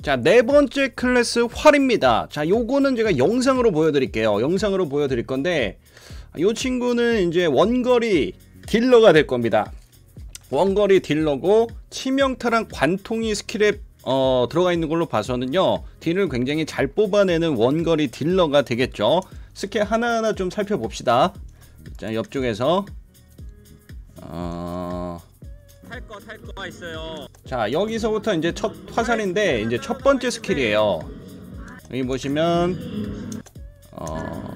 자, 네 번째 클래스 활입니다. 자, 요거는 제가 영상으로 보여드릴게요. 영상으로 보여드릴 건데, 요 친구는 이제 원거리 딜러가 될 겁니다. 원거리 딜러고, 치명타랑 관통이 스킬에 어, 들어가 있는 걸로 봐서는요, 딜을 굉장히 잘 뽑아내는 원거리 딜러가 되겠죠. 스킬 하나하나 좀 살펴봅시다. 자, 옆쪽에서, 어, 탈 거가 있어요. 자 여기서부터 이제 첫 화살인데 이제 첫 번째 스킬이에요. 여기 보시면 어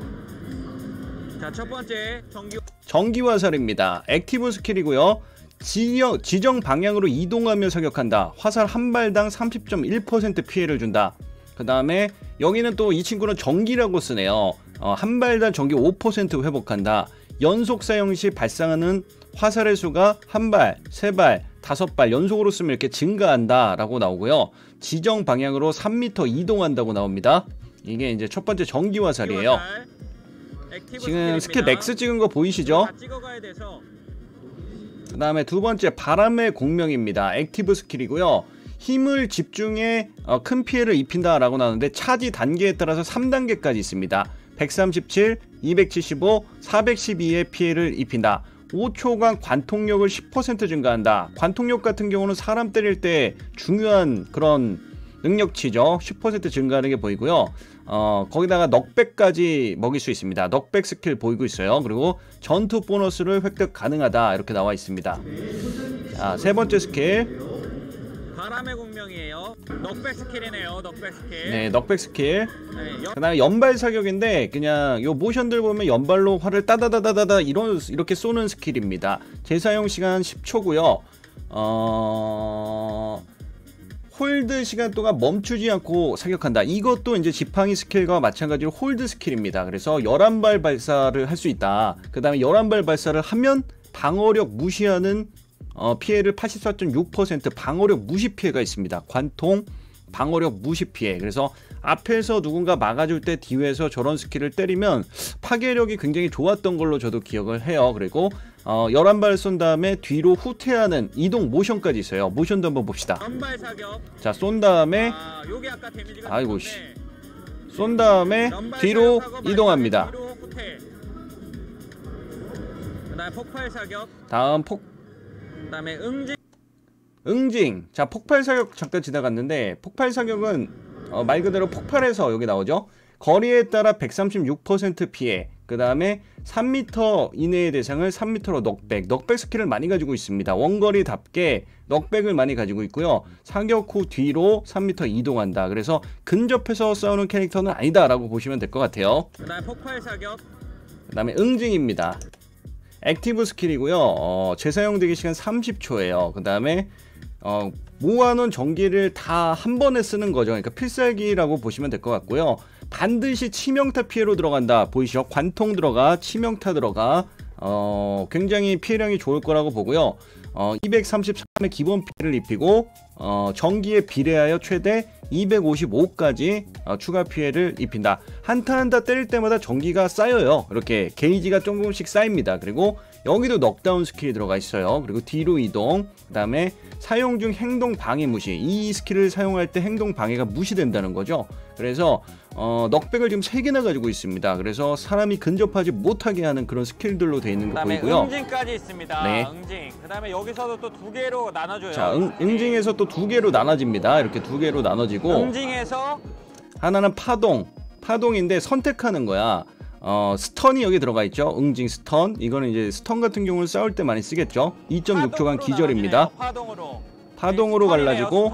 자, 첫 번째 정기 전기 화살입니다. 액티브 스킬이고요. 지형, 지정 방향으로 이동하며 사격한다. 화살 한 발당 30.1% 피해를 준다. 그 다음에 여기는 또 이 친구는 전기라고 쓰네요. 어, 한 발당 전기 5% 회복한다. 연속 사용 시 발생하는 화살의 수가 한 발, 세 발, 다섯 발 연속으로 쓰면 이렇게 증가한다 라고 나오고요 지정 방향으로 3m 이동한다고 나옵니다 이게 이제 첫 번째 전기 화살이에요 화살. 액티브 지금 스킬. 맥스 찍은 거 보이시죠? 그 다음에 두 번째 바람의 공명입니다. 액티브 스킬이고요. 힘을 집중해 어, 큰 피해를 입힌다 라고 나오는데 차지 단계에 따라서 3단계까지 있습니다. 137, 275, 412의 피해를 입힌다. 5초간 관통력을 10% 증가한다. 관통력 같은 경우는 사람 때릴 때 중요한 그런 능력치죠. 10% 증가하는 게 보이고요. 어, 거기다가 넉백까지 먹일 수 있습니다. 넉백 스킬 보이고 있어요. 그리고 전투 보너스를 획득 가능하다. 이렇게 나와 있습니다. 자, 세 번째 스킬. 바람의 공명이에요. 넉백 스킬이네요. 넉백 스킬. 네, 넉백 스킬. 네, 연- 그다음에 연발 사격인데 그냥 요 모션들 보면 연발로 활을 따다다다다다 이런 이렇게 쏘는 스킬입니다. 재사용 시간 10초고요. 어 홀드 시간 동안 멈추지 않고 사격한다. 이것도 이제 지팡이 스킬과 마찬가지로 홀드 스킬입니다. 그래서 11발 발사를 할 수 있다. 그 다음에 11발 발사를 하면 방어력 무시하는 어, 피해를 84.6% 방어력 무시 피해가 있습니다. 관통, 방어력 무시 피해. 그래서 앞에서 누군가 막아줄 때 뒤에서 저런 스킬을 때리면 파괴력이 굉장히 좋았던 걸로 저도 기억을 해요. 그리고 어, 11발 쏜 다음에 뒤로 후퇴하는 이동 모션까지 있어요. 모션도 한번 봅시다. 자, 쏜 다음에 아, 네. 아이고, 좋은데 쏜 다음에 연발 뒤로 이동합니다. 그다음에 폭발 사격. 다음 폭 그다음에 응징. 응징. 자, 폭발 사격 잠깐 지나갔는데 폭발 사격은 어, 말 그대로 폭발해서 여기 나오죠. 거리에 따라 136% 피해. 그 다음에 3m 이내의 대상을 3m로 넉백. 넉백 스킬을 많이 가지고 있습니다. 원거리답게 넉백을 많이 가지고 있고요. 사격 후 뒤로 3m 이동한다. 그래서 근접해서 싸우는 캐릭터는 아니다 라고 보시면 될 것 같아요. 그 다음에 폭발 사격. 그 다음에 응징입니다. 액티브 스킬이고요. 어, 재사용 되기 시간 30초예요. 그 다음에 어, 모아놓은 전기를 다 한 번에 쓰는 거죠. 그러니까 필살기라고 보시면 될 것 같고요. 반드시 치명타 피해로 들어간다. 보이시죠? 관통 들어가, 치명타 들어가. 어, 굉장히 피해량이 좋을 거라고 보고요. 어, 233의 기본 피해를 입히고 어, 전기에 비례하여 최대 255까지 어, 추가 피해를 입힌다. 한타 한타 때릴 때마다 전기가 쌓여요. 이렇게 게이지가 조금씩 쌓입니다. 그리고 여기도 넉다운 스킬이 들어가 있어요. 그리고 뒤로 이동, 그 다음에 사용 중 행동 방해 무시. 이 스킬을 사용할 때 행동 방해가 무시된다는 거죠. 그래서 어, 넉백을 지금 3개나 가지고 있습니다. 그래서 사람이 근접하지 못하게 하는 그런 스킬들로 되어 있는 거 그다음에 보이고요. 응징까지 있습니다. 네. 응징. 그다음에 여기서도 또 두 개로 나눠줘요. 자, 응, 응징에서 또 두 개로 나눠집니다. 이렇게 두 개로 나눠지고 응징에서 하나는 파동. 파동인데 선택하는 거야. 어, 스턴이 여기 들어가 있죠. 응징 스턴. 이거는 이제 스턴 같은 경우는 싸울 때 많이 쓰겠죠. 2.6초간 파동으로 기절입니다. 나눠지네요, 파동으로. 파동으로 스턴이네요, 갈라지고.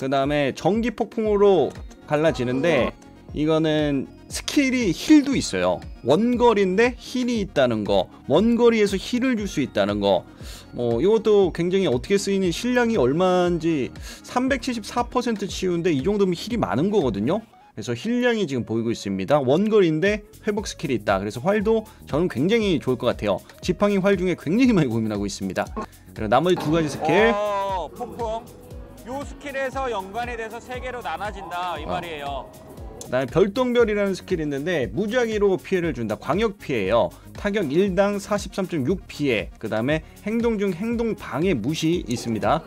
그 다음에 전기 폭풍으로 갈라지는데 이거는 스킬이 힐도 있어요. 원거리인데 힐이 있다는 거, 원거리에서 힐을 줄 수 있다는 거. 뭐 이것도 굉장히 어떻게 쓰이는 실량이 얼마인지 374% 치우는데 이 정도면 힐이 많은 거거든요. 그래서 힐량이 지금 보이고 있습니다. 원거리인데 회복 스킬이 있다. 그래서 활도 저는 굉장히 좋을 것 같아요. 지팡이 활 중에 굉장히 많이 고민하고 있습니다. 그리고 나머지 두 가지 스킬. 어, 폭풍. 요 스킬에서 연관이 돼서 세 개로 나눠진다 이 어. 말이에요. 그다음에 별똥별이라는 스킬이 있는데 무작위로 피해를 준다. 광역 피해예요. 타격 1당 43.6 피해. 그다음에 행동 중 행동 방해 무시 있습니다.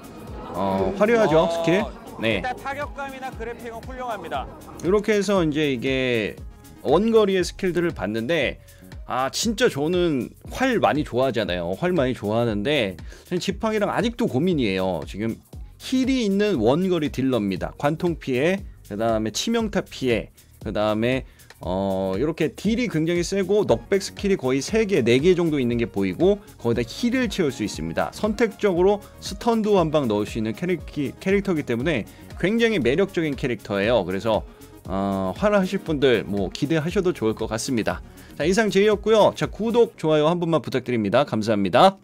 어, 화려하죠 어, 스킬. 네. 일단 타격감이나 그래픽은 훌륭합니다. 이렇게 해서 이제 이게 원거리의 스킬들을 봤는데 아 진짜 저는 활 많이 좋아하잖아요. 활 많이 좋아하는데 지팡이랑 아직도 고민이에요. 지금 힐이 있는 원거리 딜러입니다. 관통 피해, 그 다음에 치명타 피해, 그 다음에 어 이렇게 딜이 굉장히 세고 넉백 스킬이 거의 3개, 4개 정도 있는 게 보이고 거기다 힐을 채울 수 있습니다. 선택적으로 스턴도 한 방 넣을 수 있는 캐릭기, 캐릭터이기 때문에 굉장히 매력적인 캐릭터예요. 그래서 어, 활하실 분들 뭐 기대하셔도 좋을 것 같습니다. 자 이상 제이였고요. 자 구독, 좋아요 한 번만 부탁드립니다. 감사합니다.